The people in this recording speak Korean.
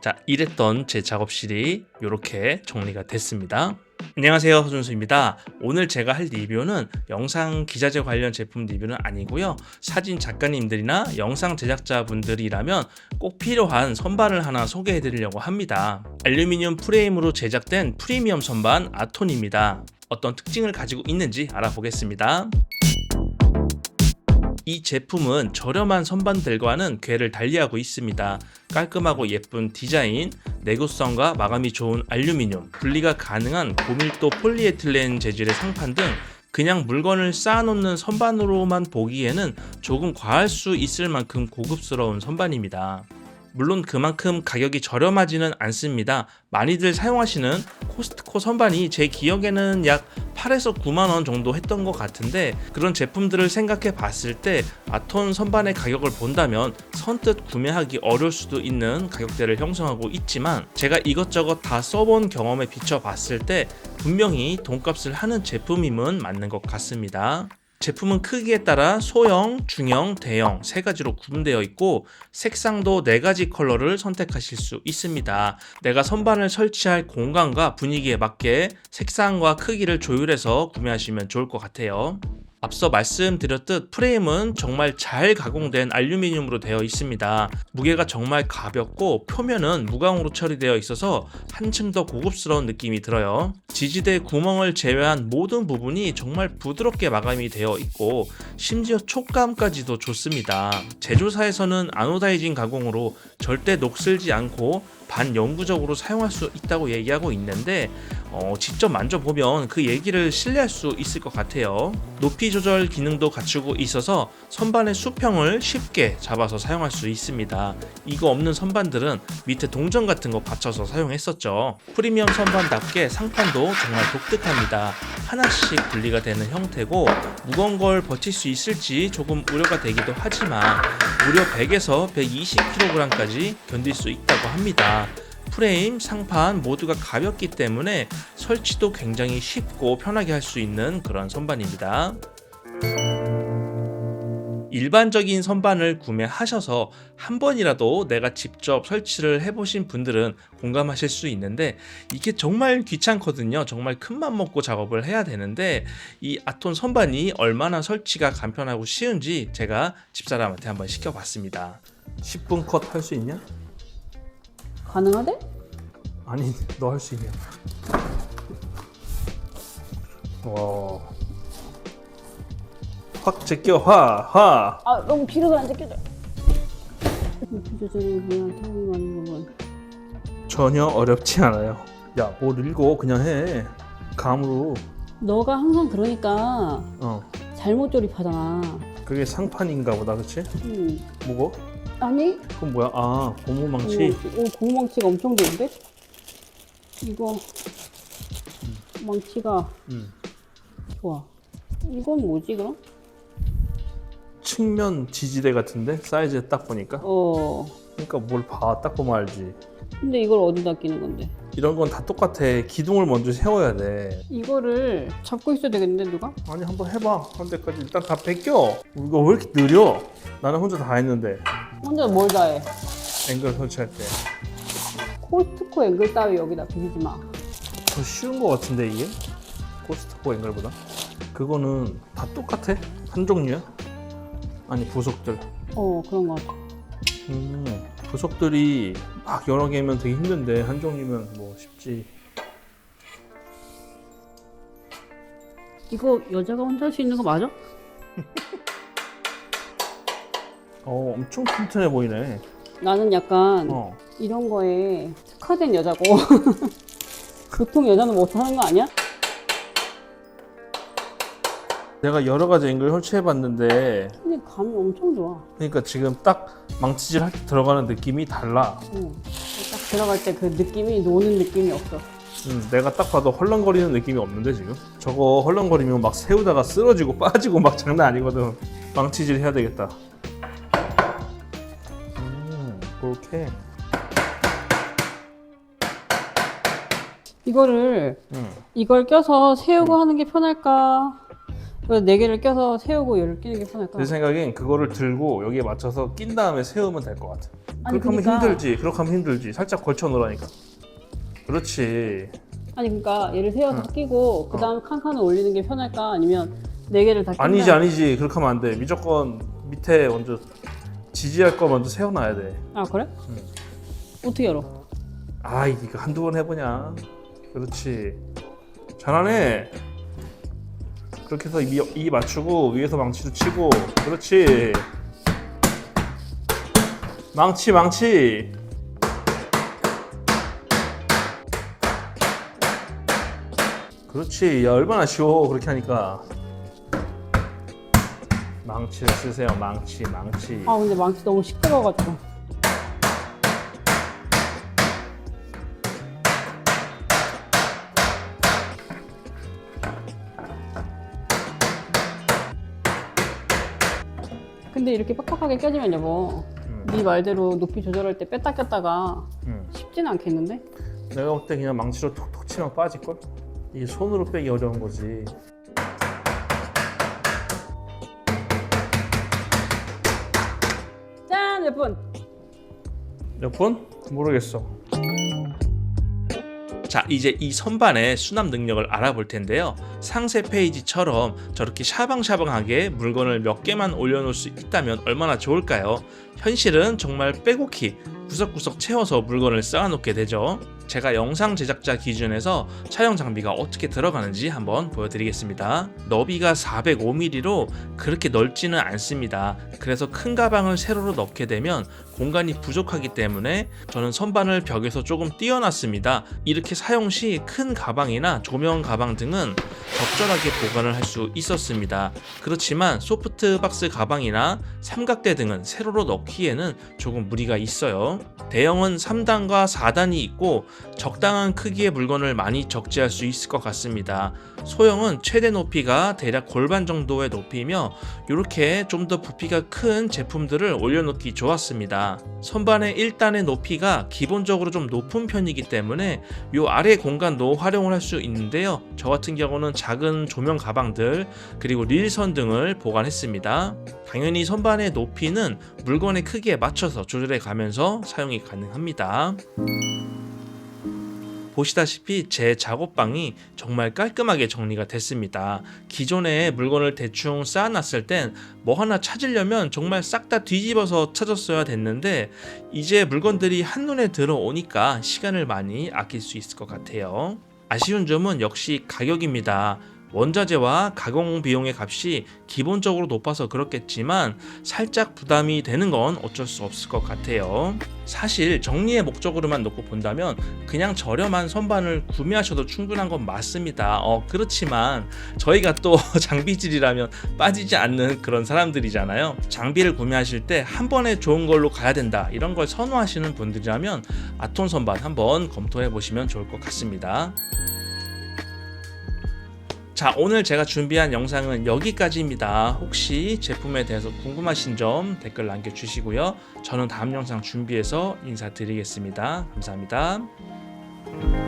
자, 이랬던 제 작업실이 이렇게 정리가 됐습니다. 안녕하세요 허준수입니다. 오늘 제가 할 리뷰는 영상 기자재 관련 제품 리뷰는 아니고요. 사진 작가님들이나 영상 제작자 분들이라면 꼭 필요한 선반을 하나 소개해 드리려고 합니다. 알루미늄 프레임으로 제작된 프리미엄 선반 아톤입니다. 어떤 특징을 가지고 있는지 알아보겠습니다. 이 제품은 저렴한 선반들과는 궤를 달리하고 있습니다. 깔끔하고 예쁜 디자인, 내구성과 마감이 좋은 알루미늄, 분리가 가능한 고밀도 폴리에틸렌 재질의 상판 등 그냥 물건을 쌓아놓는 선반으로만 보기에는 조금 과할 수 있을 만큼 고급스러운 선반입니다. 물론 그만큼 가격이 저렴하지는 않습니다. 많이들 사용하시는 코스트코 선반이 제 기억에는 약 8에서 9만 원 정도 했던 것 같은데 그런 제품들을 생각해 봤을 때 아톤 선반의 가격을 본다면 선뜻 구매하기 어려울 수도 있는 가격대를 형성하고 있지만 제가 이것저것 다 써본 경험에 비춰 봤을 때 분명히 돈값을 하는 제품임은 맞는 것 같습니다. 제품은 크기에 따라 소형, 중형, 대형 세 가지로 구분되어 있고 색상도 네 가지 컬러를 선택하실 수 있습니다. 내가 선반을 설치할 공간과 분위기에 맞게 색상과 크기를 조율해서 구매하시면 좋을 것 같아요. 앞서 말씀드렸듯 프레임은 정말 잘 가공된 알루미늄으로 되어 있습니다. 무게가 정말 가볍고 표면은 무광으로 처리되어 있어서 한층 더 고급스러운 느낌이 들어요. 지지대 구멍을 제외한 모든 부분이 정말 부드럽게 마감이 되어 있고 심지어 촉감까지도 좋습니다. 제조사에서는 아노다이징 가공으로 절대 녹슬지 않고 반영구적으로 사용할 수 있다고 얘기하고 있는데 어, 직접 만져보면 그 얘기를 신뢰할 수 있을 것 같아요. 높이 조절 기능도 갖추고 있어서 선반의 수평을 쉽게 잡아서 사용할 수 있습니다. 이거 없는 선반들은 밑에 동전 같은 거 받쳐서 사용했었죠. 프리미엄 선반답게 상판도 정말 독특합니다. 하나씩 분리가 되는 형태고 무거운 걸 버틸 수 있을지 조금 우려가 되기도 하지만 무려 100에서 120kg까지 견딜 수 있다고 합니다. 프레임, 상판 모두가 가볍기 때문에 설치도 굉장히 쉽고 편하게 할 수 있는 그런 선반입니다. 일반적인 선반을 구매하셔서 한 번이라도 내가 직접 설치를 해보신 분들은 공감하실 수 있는데 이게 정말 귀찮거든요. 정말 큰맘 먹고 작업을 해야 되는데 이 아톤 선반이 얼마나 설치가 간편하고 쉬운지 제가 집사람한테 한번 시켜봤습니다. 10분 컷 할 수 있냐? 가능하대? 아니 너 할 수 있냐? 와. 확 제껴 화 화. 아 너무 길어서 안 제껴져. 높이 그냥. 전혀 어렵지 않아요. 야, 뭘 읽어 그냥 해. 감으로. 너가 항상 그러니까 어. 잘못 조립하잖아. 그게 상판인가 보다, 그치? 음. 뭐고? 아니? 그건 뭐야? 아, 고무망치. 오, 오 고무망치가 엄청 좋은데? 이거 망치가 음. 좋아. 이건 뭐지 그럼? 측면 지지대 같은데 사이즈 딱 보니까. 어. 그러니까 뭘 봐, 딱 보면 알지. 근데 이걸 어디다 끼는 건데? 이런 건 다 똑같아. 기둥을 먼저 세워야 돼. 이거를 잡고 있어야 되겠는데 누가? 아니 한번 해봐. 한 대까지 일단 다 벗겨. 이거 왜 이렇게 느려? 나는 혼자 다 했는데 혼자 뭘다 해? 앵글 설치할 때. 코스트코 앵글 따위 여기다 비비지 마. 더 쉬운 거 같은데 이게? 코스트코 앵글보다? 그거는 다 똑같아? 한 종류야? 아니 부속들 어 그런 거 같아. 음, 부속들이 막 여러 개면 되게 힘든데 한 종류면 뭐 쉽지 이거 여자가 혼자 할 수 있는 거 맞아? 어 엄청 튼튼해 보이네 나는 약간 어 이런 거에 특화된 여자고 보통 여자는 못하는 거 아니야? 내가 여러 가지 앵글 설치해 봤는데 근데 감이 엄청 좋아. 그러니까 지금 딱 망치질 할 때 들어가는 느낌이 달라 응. 딱 들어갈 때 그 느낌이 노는 느낌이 없어. 음, 내가 딱 봐도 헐렁거리는 느낌이 없는데 지금 저거 헐렁거리면 막 세우다가 쓰러지고 빠지고 막 장난 아니거든 망치질 해야 되겠다 음 그렇게 이거를 음. 이걸 껴서 세우고 하는 게 편할까? 그래서 네 개를 껴서 세우고 얘를 끼는 게 편할까? 내 생각엔 그거를 들고 여기에 맞춰서 낀 다음에 세우면 될 것 같아. 아니, 그렇게 하면 그러니까- 힘들지. 그렇게 하면 힘들지. 살짝 걸쳐 놓으라니까. 그렇지. 아니 그러니까 얘를 세워서 끼고 그 다음 칸칸을 올리는 게 편할까? 아니면 네 개를 다 낀다? 아니지 아니지. 그렇게 하면 안 돼. 무조건 밑에 먼저 지지할 거 먼저 세워놔야 돼. 아 그래? 어떻게 열어? 아 이거 한두 번 해보냐. 그렇지. 잘하네. 그렇게 해서 이, 이 맞추고 위에서 망치도 치고 그렇지. 망치 망치. 그렇지. 야 얼마나 쉬워 그렇게 하니까. 망치를 쓰세요. 망치 망치. 아 근데 망치 너무 시끄러워가지고 근데 이렇게 빡빡하게 껴지면 여보 음. 네 말대로 높이 조절할 때 뺐다 꼈다가 음. 쉽진 않겠는데? 내가 볼 때 그냥 망치로 톡톡 치면 빠질걸? 이게 손으로 빼기 어려운 거지. 몇 분? 몇 번? 모르겠어. 자, 이제 이 선반의 수납 능력을 알아볼 텐데요. 상세 페이지처럼 저렇게 샤방샤방하게 물건을 몇 개만 올려놓을 수 있다면 얼마나 좋을까요? 현실은 정말 빼곡히 구석구석 채워서 물건을 쌓아놓게 되죠. 제가 영상 제작자 기준에서 촬영 장비가 어떻게 들어가는지 한번 보여드리겠습니다. 너비가 405mm로 그렇게 넓지는 않습니다. 그래서 큰 가방을 세로로 넣게 되면 공간이 부족하기 때문에 저는 선반을 벽에서 조금 띄어놨습니다. 이렇게 사용 시 큰 가방이나 조명 가방 등은 적절하게 보관을 할 수 있었습니다. 그렇지만 소프트 박스 가방이나 삼각대 등은 세로로 넣기에는 조금 무리가 있어요. 대형은 3단과 4단이 있고 적당한 크기의 물건을 많이 적재할 수 있을 것 같습니다. 소형은 최대 높이가 대략 골반 정도의 높이며 이렇게 좀 더 부피가 큰 제품들을 올려놓기 좋았습니다. 선반의 1단의 높이가 기본적으로 좀 높은 편이기 때문에 이 아래 공간도 활용을 할 수 있는데요. 저 같은 경우는 작은 조명 가방들 그리고 릴선 등을 보관했습니다. 당연히 선반의 높이는 물건의 크기에 맞춰서 조절해 가면서 사용이 가능합니다. 보시다시피 제 작업방이 정말 깔끔하게 정리가 됐습니다. 기존에 물건을 대충 쌓아놨을 땐 뭐 하나 찾으려면 정말 싹 다 뒤집어서 찾았어야 됐는데 이제 물건들이 한눈에 들어오니까 시간을 많이 아낄 수 있을 것 같아요. 아쉬운 점은 역시 가격입니다. 원자재와 가공 비용의 값이 기본적으로 높아서 그렇겠지만 살짝 부담이 되는 건 어쩔 수 없을 것 같아요. 사실 정리의 목적으로만 놓고 본다면 그냥 저렴한 선반을 구매하셔도 충분한 건 맞습니다. 어, 그렇지만 저희가 또 장비질이라면 빠지지 않는 그런 사람들이잖아요. 장비를 구매하실 때 한 번에 좋은 걸로 가야 된다. 이런 걸 선호하시는 분들이라면 아톤 선반 한번 검토해 보시면 좋을 것 같습니다. 자, 오늘 제가 준비한 영상은 여기까지입니다. 혹시 제품에 대해서 궁금하신 점 댓글 남겨주시고요. 저는 다음 영상 준비해서 인사드리겠습니다. 감사합니다.